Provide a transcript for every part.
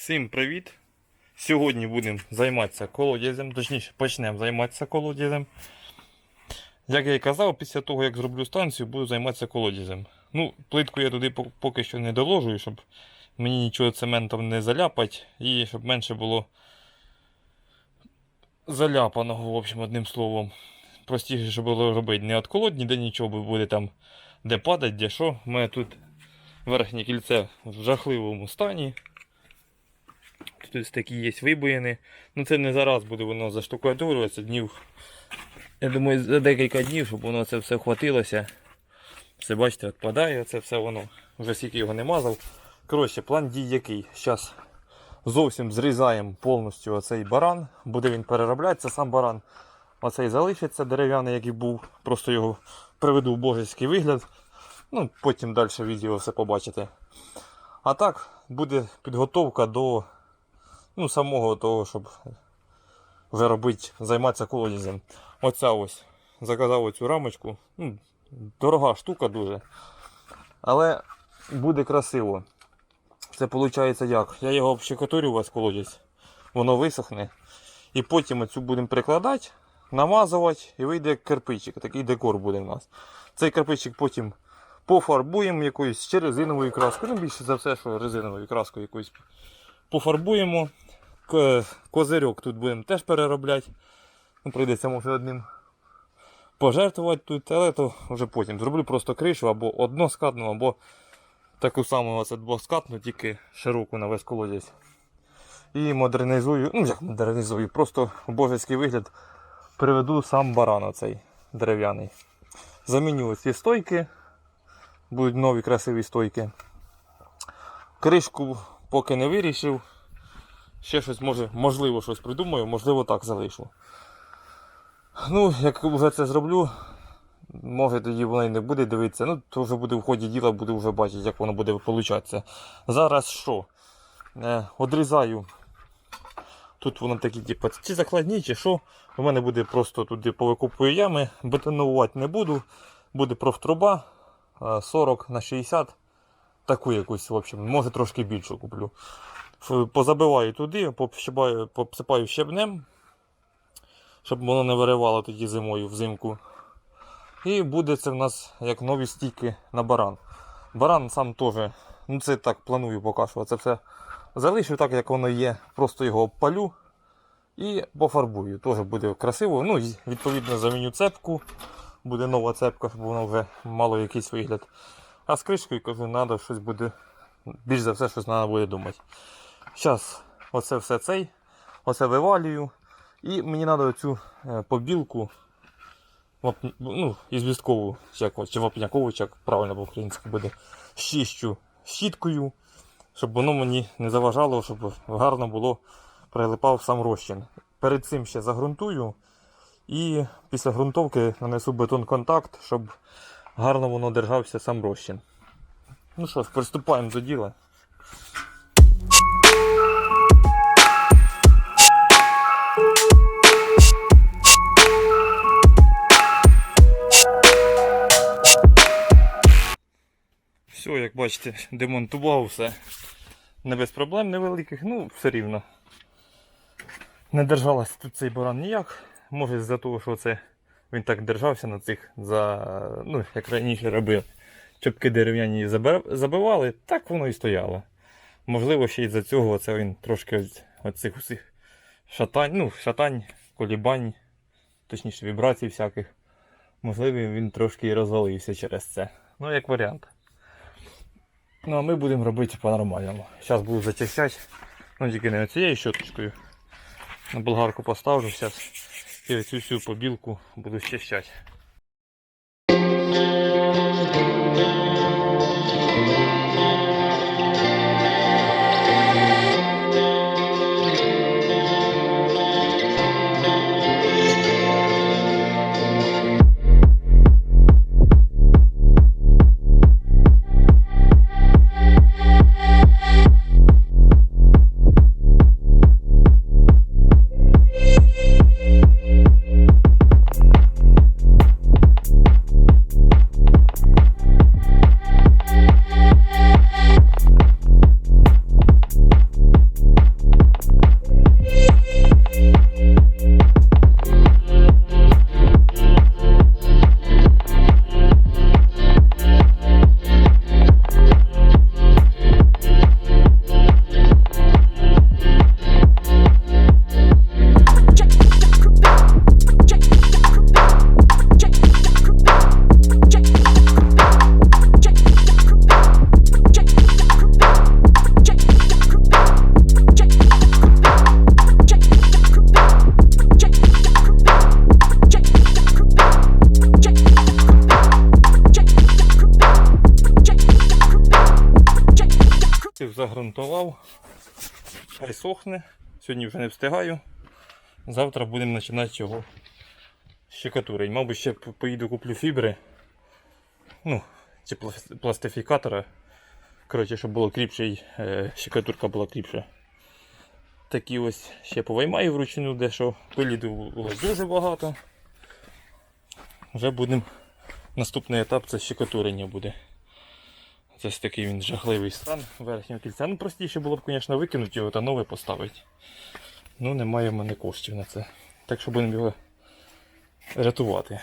Всім привіт! Сьогодні будемо займатися колодязем, точніше почнемо займатися колодязем. Як я і казав, після того як зроблю станцію, буду займатися колодязем. Ну, плитку я туди поки що не доложую, щоб мені нічого цементом не заляпати і щоб менше було заляпаного, в общем, одним словом. Простіше, щоб було робити не від де нічого буде там, де падать, де що. У мене тут верхнє кільце в жахливому стані. Тут такі є вибоїни. Ну це не зараз буде воно заштукатурюватися днів. Я думаю, за декілька днів, щоб воно це все хватилося. Все бачите, відпадає, це все воно. Вже скільки його не мазав. Коротше, план дій який. Зараз зовсім зрізаємо повністю оцей баран. Буде він перероблятися, сам баран. Оцей залишиться дерев'яний, який був. Просто його приведу в божеський вигляд. Ну, потім далі відео все побачите. А так, буде підготовка до ну, самого того, щоб вже займатися колодязем. Оця ось. Заказав оцю рамочку. Ну, дорога штука дуже. Але буде красиво. Це виходить як? Я його общекотурю у вас колодязь, воно висохне. І потім оцю будемо прикладати, намазувати і вийде кирпичик. Такий декор буде в нас. Цей кирпичик потім пофарбуємо якоюсь чи резиновою краскою. Ну, більше за все, що резиновою краскою якоюсь пофарбуємо. Козирьок тут будемо теж переробляти. Ну, прийдеться може одним пожертвувати тут, але то вже потім. Зроблю просто кришу або односкатну, або таку саму оце двоскатну, тільки широку на весь колодязь. І модернізую, ну як модернізую, просто в божеський вигляд приведу сам баран оцей дерев'яний. Заміню ці стойки, будуть нові красиві стойки. Кришку поки не вирішив. Ще щось може, можливо, щось придумаю, можливо, так залишу. Ну, як вже це зроблю, може тоді воно і не буде дивитися. Ну, то вже буде в ході діла, буду вже бачити, як воно буде получатися. Зараз що? Е, одрізаю. Тут воно такі, типу, чи закладні, чи що. У мене буде просто туди повикопую ями, бетонувати не буду. Буде профтруба е, 40 на 60. Таку якусь, в общем, може трошки більшу куплю. Позабиваю туди, попсипаю, попсипаю щебнем, щоб воно не виривало тоді зимою взимку. І буде це в нас як нові стійки на баран. Баран сам теж, ну це так планую поки що. Це все залишу так, як воно є. Просто його обпалю і пофарбую. Теж буде красиво. Ну відповідно заміню цепку. Буде нова цепка, щоб воно вже мало якийсь вигляд. А з кришкою кажу, треба щось буде. Більш за все, щось треба буде думати. Зараз оце все цей, оце вивалюю. І мені треба оцю е, побілку ну, ізвісткову, чи, вапнякову, чи як правильно по-українськи буде, щищу щіткою, щоб воно мені не заважало, щоб гарно було прилипав сам розчин. Перед цим ще загрунтую і після ґрунтовки нанесу бетон контакт, щоб гарно воно держався сам розчин. Ну що ж, приступаємо до діла. Все, як бачите, демонтував все. Не без проблем невеликих, ну все рівно. Не держалась тут цей баран ніяк. Може з-за того, що це він так держався на цих, за, ну, як раніше робив. Чопки дерев'яні забивали, так воно і стояло. Можливо, ще й за цього це він трошки від усіх шатань, ну, шатань, колібань, точніше вібрацій всяких. Можливо, він трошки і розвалився через це. Ну, як варіант. Ну, а ми будемо робити по-нормальному. Зараз буду зачищати. Ну, тільки не цією щоточкою. На болгарку поставлю зараз. І оцю всю побілку буду щищати. Хай сохне. Сьогодні вже не встигаю. Завтра будемо починати його щекатурити. Мабуть, ще поїду куплю фібри. Ну, чи пластифікатора. Коротше, щоб було кріпше, е, щекатурка була кріпша. Такі ось ще повиймаю вручну, дещо пиліду було дуже багато. Вже будемо. Наступний етап це щекатурення буде. Це ось такий він жахливий стан верхнього кільця. Ну, простіше було б, звісно, викинути його та нове поставити. Ну, немає в мене коштів на це. Так що будемо його рятувати.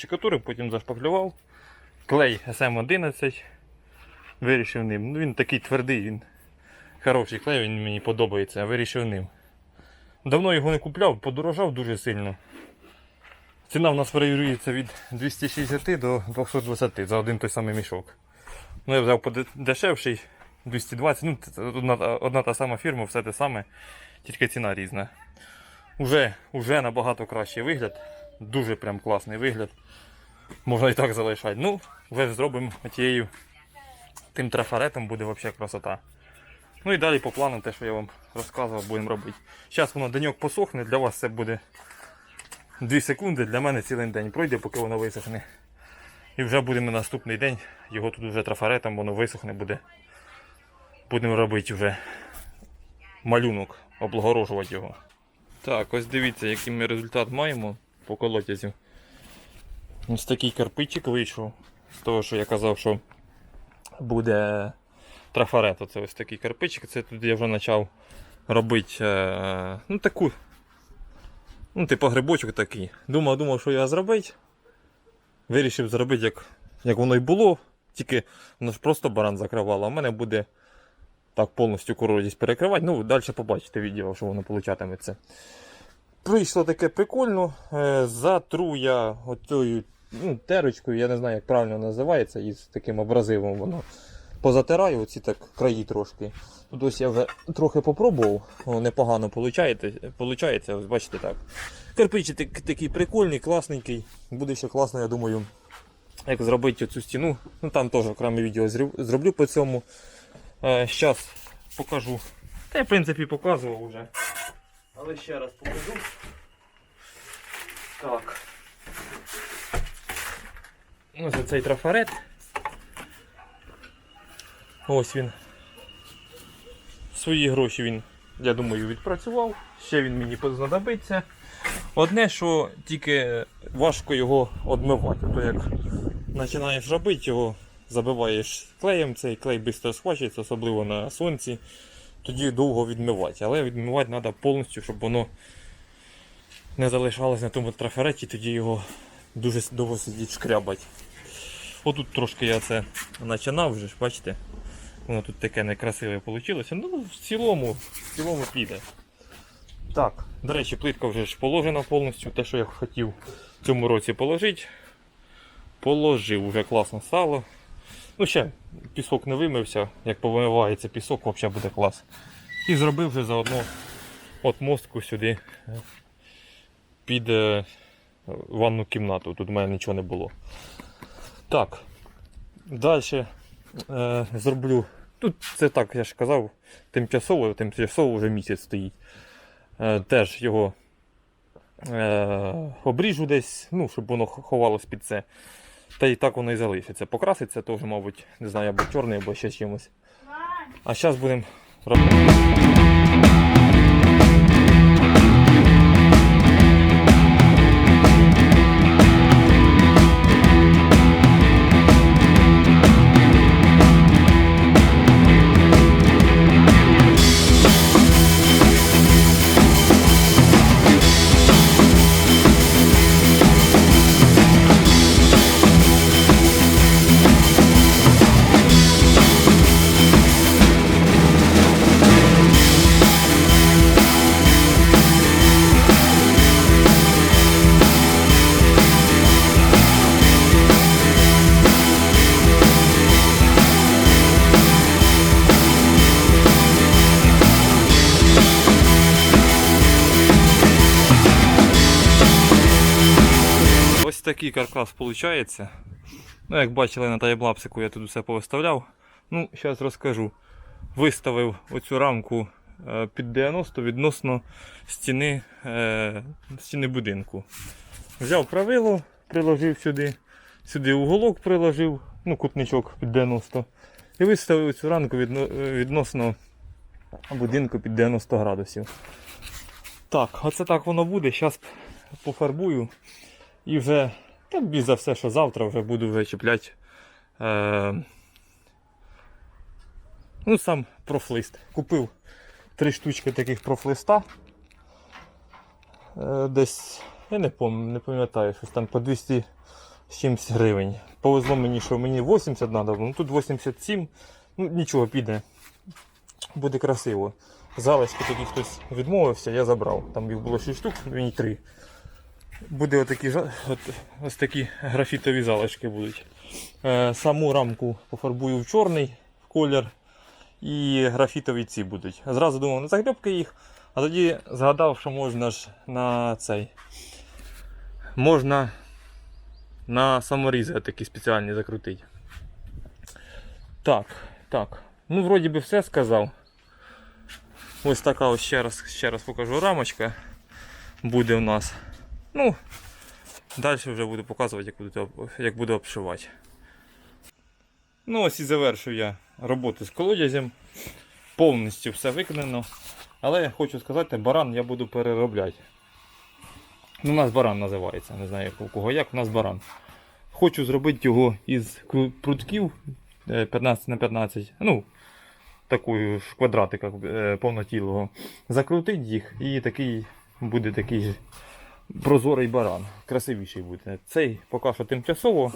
Зразу потім зашпаклював. Клей SM11. Вирішив ним. Ну він такий твердий, він хороший клей, він мені подобається, вирішив ним. Давно його не купляв, подорожав дуже сильно. Ціна в нас варіюється від 260 до 220 за один той самий мішок. Ну я взяв подешевший 220, ну одна, одна та сама фірма, все те саме, тільки ціна різна. Уже, уже набагато кращий вигляд. Дуже прям класний вигляд. Можна і так залишати. Ну, вже зробимо тією тим трафаретом буде взагалі красота. Ну і далі по плану те, що я вам розказував, будемо робити. Зараз воно деньок посохне, для вас це буде 2 секунди, для мене цілий день пройде, поки воно висохне. І вже будемо на наступний день, його тут вже трафаретом, воно висохне буде. Будемо робити вже малюнок, облагорожувати його. Так, ось дивіться, який ми результат маємо по колотязю. Ось такий карпичик вийшов. З того, що я казав, що буде трафарет. Оце ось такий карпичик. Це тут я вже почав робити е, ну, таку. Ну, типу грибочок такий. Думав, думав, що я зробити. Вирішив зробити, як, як воно й було. Тільки воно ж просто баран закривало, а в мене буде так повністю корозість перекривати. Ну, далі побачите відео, що воно получатиметься. Прийшло таке прикольно. Е, Затру я оцею ну, терочкою, я не знаю, як правильно називається, із таким абразивом воно. Позатираю оці так краї трошки. Тут ось я вже трохи попробував, непогано виходить. Ось бачите так. Кирпич так- такий прикольний, класненький. Буде ще класно, я думаю, як зробити цю стіну. Ну там теж окреме відео зроблю по цьому. Зараз покажу. Та я в принципі показував вже. Але ще раз покажу. Так. Ось цей трафарет. Ось він. Свої гроші він, я думаю, відпрацював. Ще він мені знадобиться. Одне, що тільки важко його одмивати. То як починаєш робити його, забиваєш клеєм, цей клей швидко схвачується, особливо на сонці. Тоді довго відмивати. Але відмивати треба повністю, щоб воно не залишалось на тому трафареті, тоді його дуже довго сидіть шкрябать. Отут трошки я це починав вже ж, бачите? Воно тут таке некрасиве вийшло. Ну, в цілому, в цілому піде. Так, до речі, плитка вже ж положена повністю, те, що я хотів в цьому році положити. Положив, вже класно стало. Ну ще пісок не вимився, як повимивається пісок, взагалі буде клас. І зробив вже заодно от мостку сюди е, під е, ванну кімнату. Тут в мене нічого не було. Так, далі е, зроблю. Тут це так, я ж казав, тимчасово, тимчасово вже місяць стоїть. Е, теж його е, обріжу десь, ну, щоб воно ховалось під це. Та і так воно і залишиться. Покраситься теж, мабуть, не знаю, або чорний, або ще чимось. А зараз будемо робити. Такий каркас виходить. Ну, як бачили на таймлапсику, я тут усе повиставляв. Ну, зараз розкажу. Виставив оцю рамку е, під 90 відносно стіни, е, стіни будинку. Взяв правило, приложив сюди, сюди уголок приложив, ну, кутничок під 90. І виставив цю рамку е, відносно будинку під 90 градусів. Так, оце так воно буде. Зараз пофарбую і вже, та більш за все, що завтра вже буду вже чіпляти. Е, ну, сам профлист. Купив три штучки таких профлиста. Е, десь, я не пам'ятаю, не пам'ятаю, щось там по 200 з чимось гривень. Повезло мені, що мені 80 треба, ну тут 87, ну нічого піде. Буде красиво. Залишки тоді хтось відмовився, я забрав. Там їх було 6 штук, мені 3. Буде отакі, от, ось такі графітові залишки будуть. Е, саму рамку пофарбую в чорний колір. І графітові ці будуть. Зразу думав на загльопки їх, а тоді згадав, що можна ж на цей. Можна на саморізи такі спеціальні закрутити. Так, так. Ну, вроді би все сказав. Ось така ось ще раз, ще раз покажу рамочка. Буде у нас. Ну, далі вже буду показувати, як буду, як буду обшивати. Ну, ось і завершив я роботу з колодязем. Повністю все виконано. Але я хочу сказати, баран я буду переробляти. Ну, у нас баран називається, не знаю у кого як, у нас баран. Хочу зробити його із прутків е, 15 на 15. Ну, такою ж квадратика е, повнотілого. Закрутити їх і такий буде такий прозорий баран. Красивіший буде. Цей поки що тимчасово.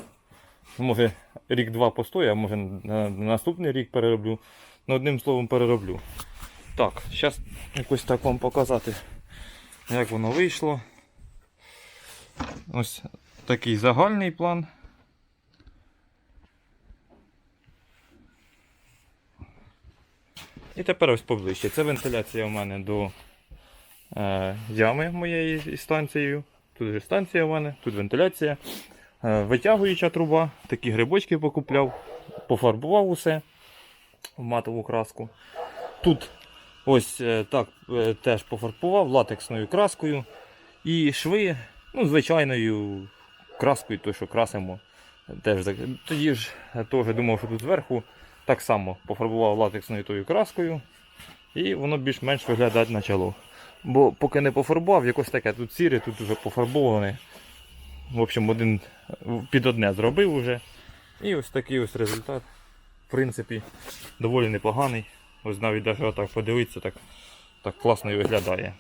Може рік-два постоя, а може на, на наступний рік перероблю. Ну, одним словом перероблю. Так, зараз якось так вам показати, як воно вийшло. Ось такий загальний план. І тепер ось поближче. Це вентиляція у мене до ями моєї станцією. Тут же станція у мене, тут вентиляція. Е, витягуюча труба, такі грибочки покупляв, пофарбував усе в матову краску. Тут ось е, так е, теж пофарбував латексною краскою. І шви, ну, звичайною краскою, то що красимо. Теж, тоді ж е, теж думав, що тут зверху так само пофарбував латексною тою краскою. І воно більш-менш виглядати почало. Бо поки не пофарбував, якось таке тут сіре, тут вже пофарбоване. В общем, один під одне зробив уже. І ось такий ось результат. В принципі, доволі непоганий. Ось навіть навіть отак подивитися, так, так класно і виглядає.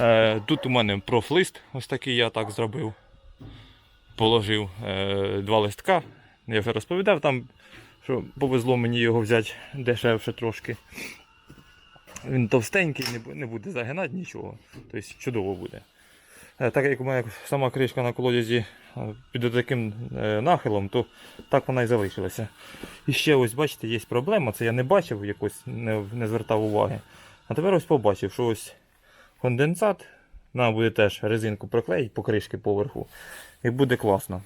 Е, тут у мене профлист, ось такий я так зробив. Положив е, два листка. Я вже розповідав там, що повезло мені його взяти дешевше трошки. Він товстенький, не буде загинати нічого. Тобто чудово буде. Е, Так як у мене сама кришка на колодязі е, під таким е, нахилом, то так вона і залишилася. І ще ось, бачите, є проблема, це я не бачив, якось не, не звертав уваги. А тепер ось побачив, що ось конденсат, нам буде теж резинку приклеїти по кришки поверху. І буде класно.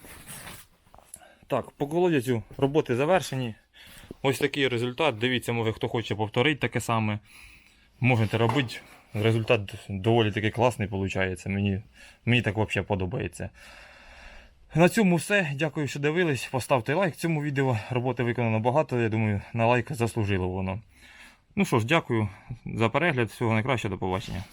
Так, по колодязю роботи завершені. Ось такий результат. Дивіться, може хто хоче повторити таке саме. Можете робити. Результат доволі таки класний виходить. Мені, мені так взагалі подобається. На цьому все. Дякую, що дивились. Поставте лайк цьому відео. Роботи виконано багато. Я думаю, на лайк заслужило воно. Ну що ж, дякую за перегляд. Всього найкращого, до побачення.